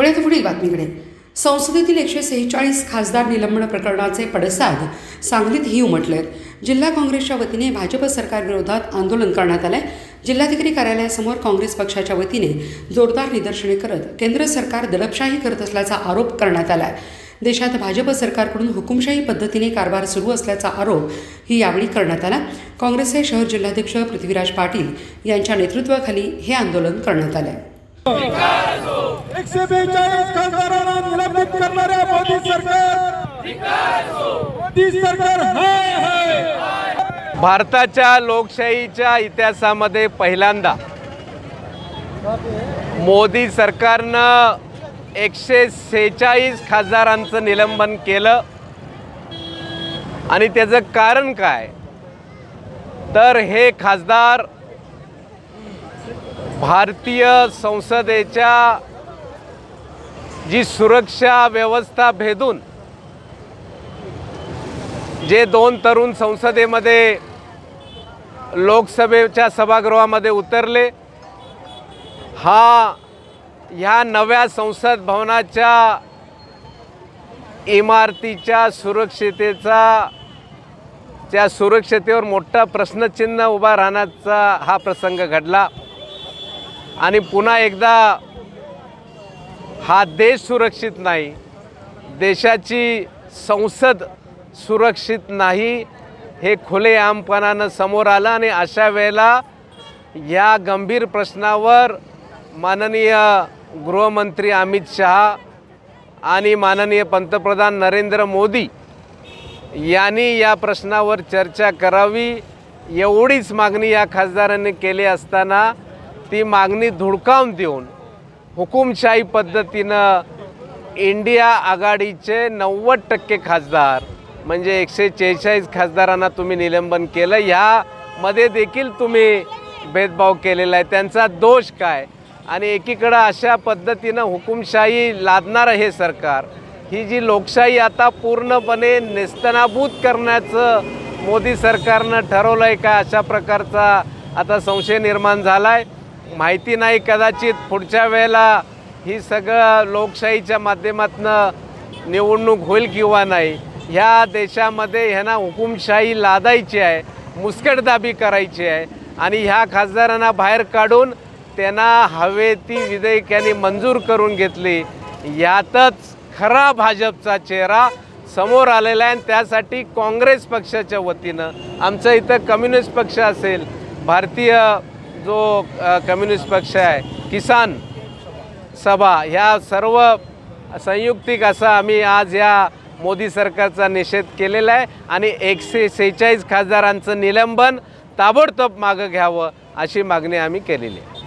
वळूयात पुढील बातमीकडे. संसदेतील एकशे सेहेचाळीस खासदार निलंबन प्रकरणाचे पडसाद सांगलीतही उमटलेत. जिल्हा काँग्रेसच्या वतीने भाजप सरकारविरोधात आंदोलन करण्यात आलंय. जिल्हाधिकारी कार्यालयासमोर काँग्रेस पक्षाच्या वतीने जोरदार निदर्शने करत केंद्र सरकार दडपशाही करत असल्याचा आरोप करण्यात आलाय. देशात भाजप सरकारकडून हुकुमशाही पद्धतीने कारभार सुरू असल्याचा आरोप ही यावेळी करण्यात आला. काँग्रेसचे शहर जिल्हाध्यक्ष पृथ्वीराज पाटील यांच्या नेतृत्वाखाली हे आंदोलन करण्यात आलंय. एकशे बेचाळीस खासदारांना निलंबित करणाऱ्या मोदी सरकार. मोदी सरकार हाय हाय. भारताच्या लोकशाहीच्या इतिहासामध्ये पहिल्यांदा मोदी सरकारनं एकशे सेहेचाळीस खासदारांचं निलंबन केलं. आणि त्याचं कारण काय? तर हे खासदार भारतीय संसदेच्या जी सुरक्षा व्यवस्था भेदून जे दोन तरुण संसदेमध्ये लोकसभेच्या सभागृहामध्ये उतरले हा ह्या नव्या संसद भवनाच्या इमारतीच्या सुरक्षितेचा त्या सुरक्षतेवर मोठा प्रश्नचिन्ह उभा राहण्याचा हा प्रसंग घडला. आणि पुन्हा एकदा हा देश सुरक्षित नाही. देशाची संसद सुरक्षित नाही. हे खुलेआमपणानं समोर आलं आणि अशा वेळेला या गंभीर प्रश्नावर माननीय गृहमंत्री अमित शहा आणि माननीय पंतप्रधान नरेंद्र मोदी यांनी या प्रश्नावर चर्चा करावी एवढीच मागणी या खासदारांनी केली असताना ती मागणी धुडकावून देऊन हुकुमशाही पद्धतीनं इंडिया आघाडीचे नव्वद टक्के खासदार म्हणजे एकशे चेहेचाळीस खासदारांना तुम्ही निलंबन केलं. ह्यामध्ये देखील तुम्ही भेदभाव केलेला आहे. त्यांचा दोष काय? आणि एकीकडं अशा पद्धतीनं हुकुमशाही लादणारं हे सरकार ही जी लोकशाही आता पूर्णपणे नेस्तनाभूत करण्याचं मोदी सरकारनं ठरवलं आहे का? अशा प्रकारचा आता संशय निर्माण झाला आहे माहिती नाही कदाचित पुढच्या वेळेला ही सगळं लोकशाहीच्या माध्यमातून निवडणूक होईल किंवा नाही ह्या देशामध्ये ह्यांना हुकुमशाही लादायची आहे मुस्कटदाबी करायची आहे आणि ह्या खासदारांना बाहेर काढून त्यांना हवे ती विधेयकांनी मंजूर करून घेतली. यातच खरा भाजपचा चेहरा समोर आलेला आहे आणि त्यासाठी काँग्रेस पक्षाच्या वतीनं आमचं इथं कम्युनिस्ट पक्ष असेल भारतीय जो कम्युनिस्ट पक्ष आहे किसान सभा ह्या सर्व संयुक्तिक असा आम्ही आज या मोदी सरकारचा निषेध केलेला आहे आणि एकशे सेहेचाळीस खासदारांचं निलंबन ताबडतोब मागं घ्यावं अशी मागणी आम्ही केलेली आहे.